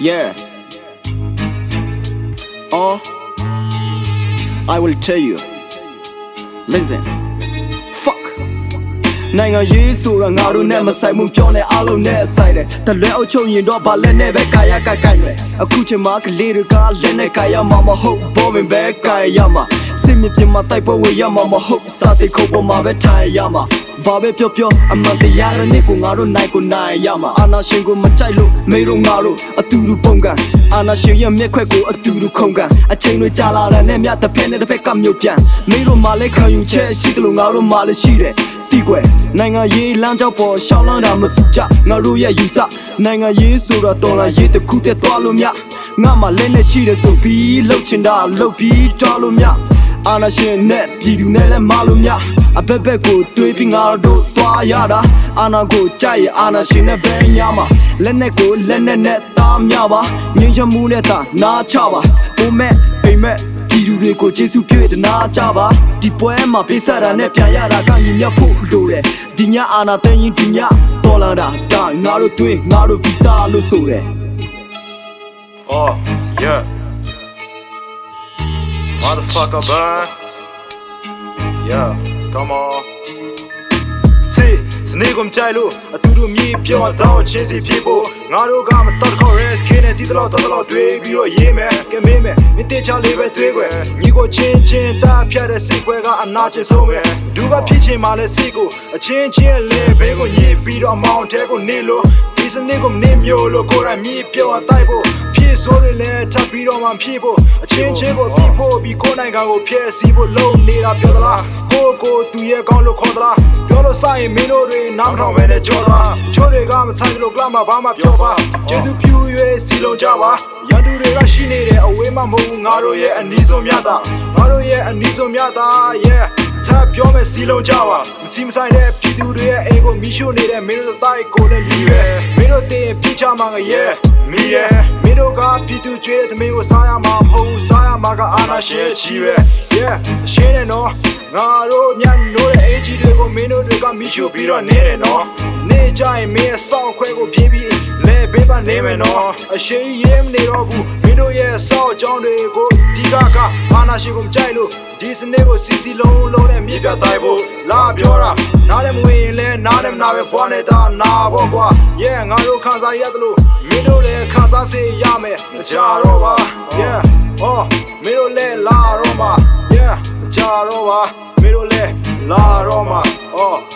Yeah. Oh, I will tell you. Listen. Fuck. နိုင်ငံရေးဆိုတာငါတို့နဲ့မဆိုင်ဘူးပြောနေအားလုံးနဲ့ဆိုင်တယ်တလွဲအုပ်ချုပ်ရင်တော့ဗာလက်နဲ့ပဲကာယကကိုက်တယ်အခုချိန်မှာကလေးတွေကလက်နဲ့ကာယမှာမဟုတ်ဘောမင်ပဲကာယမှာစင်မြပြမှာတိုက်ပွဲဝေရမှာမဟုတ်စာတိခုပ်ပေါ်မှာပဲထိုင်ရမှာ ဘာပဲပြောပြောအမှန်တရားရတဲ့ကိုငါတို့နိုင်ကိုနိုင်ရမှာအာနာရှင်ကိုမကြိုက်လို့မေတို့ငါတို့အတူတူပုံကန်အာနာရှင်ရဲ့မျက်ခွက်ကိုအတူတူခုန်ကန်အချိန်တွေကြာလာတဲ့နဲ့မြတ်တစ်ဖက်နဲ့တစ်ဖက်ကမြုပ်ပြန်မေတို့မှလည်းခံယူချက်ရှိတယ်လို့ငါတို့မှလည်းရှိတယ်တီကွယ်နိုင်ငံရေးလမ်းကြောင်းပေါ်ရှောင်းလန်းတာမတူကြငါတို့ရဲ့ယူဆနိုင်ငံရေးဆိုတော့တော်လာရေးတစ်ခုတည်းသွားလို့မြငါမှလည်းနဲ့ရှိတယ်ဆိုပြီးလှုပ်ချင်တာလှုပ်ပြီးတွားလို့မြအာနာရှင်နဲ့ပြည်သူနဲ့လည်းမလို့မြ အဘက်ဘက်ကိုတွေးပြီးငါတို့သွားရတာအာနာကိုကြိုက်ရအာနာရှင်နဲ့ပဲညမှာလက်နဲ့ကိုလက်နဲ့နဲ့သားမြပါငင်းချမှုနဲ့သာနာချပါဘုမဲ့အိမ်မက်ပြည်သူတွေကိုကျေးဇူးပြုတနာကြပါဒီပွဲမှာပေးဆက်တာနဲ့ပြန်ရတာကညီမြတ်ဖို့လိုတယ်ဒီညအာနာသိရင်ဒီညတော်လာတာဒါငါတို့တွေ့ငါတို့ဗီဇာလို့ဆိုတယ် Oh, yeah. Motherfucker, burn. Yeah, come on. See, စနေကုန်ကြိုက်လို့အတူတူမြည်ပြောတော့ချင်းစီဖြစ်ဖို့ငါတို့ကမတော်ခေါ် rest ခင်းနေတီတော်တော်တော်တွေးပြီးတော့ရေးမယ်ကဲမင်းမယ်မင်းတေချာလေးပဲတွေးွယ်ညီကိုချင်းချင်းတားဖြတ်တဲ့စိတ်ခွဲကအနာကျင်ဆုံးပဲဒူကဖြစ်ချင်မှလဲစိတ်ကိုအချင်းချင်းလဲဘဲကိုညစ်ပြီးတော့အမောင်ထဲကိုနေလို့ဒီစနေကုန်နေမျိုးလို့ကိုယ်တိုင်မြည်ပြောတိုက်ဖို့ဖြစ်ဆိုးတွေလဲထပ်ပြီးတော့မှဖြစ်ဖို့အချင်းချင်းကိုပြီးဖို့ပြီးကိုယ်နိုင်ငံကိုဖျက်ဆီးဖို့လုံနေတာပြောသလား ကိုကိုသူရဲ့ကောင်းလို့ခေါ်သလားပြောလို့စရင်မင်းတို့တွေနားထောင်ပဲနဲ့ကြောတာချိုးတွေကမဆိုင်လို့ကလမဘာမှပြောပါကျေသူပြူရွေးစီလုံးကြပါရန်သူတွေကရှိနေတဲ့အဝေးမှမဟုတ်ဘူးငါတို့ရဲ့အနီးဆုံးမြတ်တာငါတို့ရဲ့အနီးဆုံးမြတ်တာ yeah ထပ်ပြောမယ်စီလုံးကြပါမစီမဆိုင်တဲ့ပြည်သူတွေရဲ့အိမ်ကိုမိရှို့နေတဲ့မင်းတို့တိုက်ကိုလည်းလီးပဲမင်းတို့တင်ပြချမှာငရဲ့မိရဲ့မင်းတို့ကပြည်သူကျွေးတဲ့သမီးကိုစားရမှာမဟုတ်ဘူးစားရမှာကအာနာရှင်ချီပဲ yeah ရှင်းတယ်နော် ငါတို့ညနိုးတဲ့အေဂျီတွေကိုမင်းတို့တွေကမိရှို့ပြီးတော့နေတယ်နော်နေကြရင်မင်းရဲ့စောင့်ခွဲကိုပြေးပြီးလဲပေးပါနေမယ်နော်အရှိရဲမနေတော့ဘူးမင်းတို့ရဲ့စောင့်ကြောင်းတွေကိုဒီကကအာနာရှင်ကိုမကြိုက်လို့ဒီစနေကိုစီစီလုံးလုံးနဲ့မြေပြတိုင်းဖို့လာပြောတာနားလည်းမဝင်ရင်လဲနားလည်းမနာပဲဖွာနေတာနာပေါ့ကွာရဲငါတို့ခံစားရတယ်လို့မင်းတို့လည်းခံစားစေရမယ်မကြတော့ပါ yeah ဟောမင်းတို့လည်းလာတော့ပါ yeah မကြတော့ပါ မင်းတို့